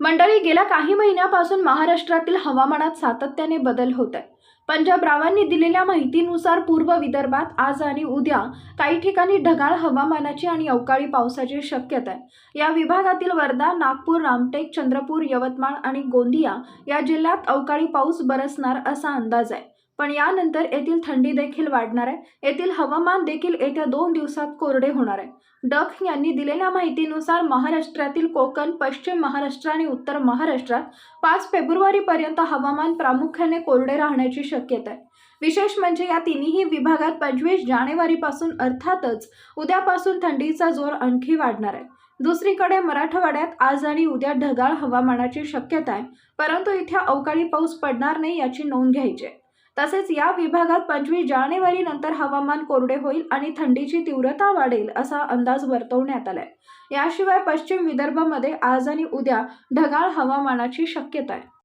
मंडळी गेल्या काही महिन्यापासून महाराष्ट्रातील हवामानात सातत्याने बदल होत आहे पंजाब रावांनी दिलेल्या माहितीनुसार पूर्व विदर्भात आज आणि उद्या काही ठिकाणी ढगाळ हवामानाची आणि अवकाळी पावसाची शक्यता आहे. या विभागातील वर्धा नागपूर रामटेक चंद्रपूर यवतमाळ आणि गोंदिया या जिल्ह्यात अवकाळी पाऊस बरसणार असा अंदाज आहे. पण यानंतर येथील थंडी देखील वाढणार आहे. येथील हवामान देखील येत्या दोन दिवसात कोरडे होणार आहे. डक यांनी दिलेल्या माहितीनुसार महाराष्ट्रातील कोकण पश्चिम महाराष्ट्र आणि उत्तर महाराष्ट्रात पाच फेब्रुवारीपर्यंत हवामान प्रामुख्याने कोरडे राहण्याची शक्यता आहे. विशेष म्हणजे या तिन्ही विभागात पंचवीस जानेवारीपासून अर्थातच उद्यापासून थंडीचा जोर आणखी वाढणार आहे. दुसरीकडे मराठवाड्यात आज आणि उद्या ढगाळ हवामानाची शक्यता आहे परंतु इथे अवकाळी पाऊस पडणार नाही याची नोंद घ्यायची आहे. तसेच या विभागात पंचवीस जानेवारी नंतर हवामान कोरडे होईल आणि थंडीची तीव्रता वाढेल असा अंदाज वर्तवण्यात आलाय. याशिवाय पश्चिम विदर्भामध्ये आज आणि उद्या ढगाळ हवामानाची शक्यता आहे.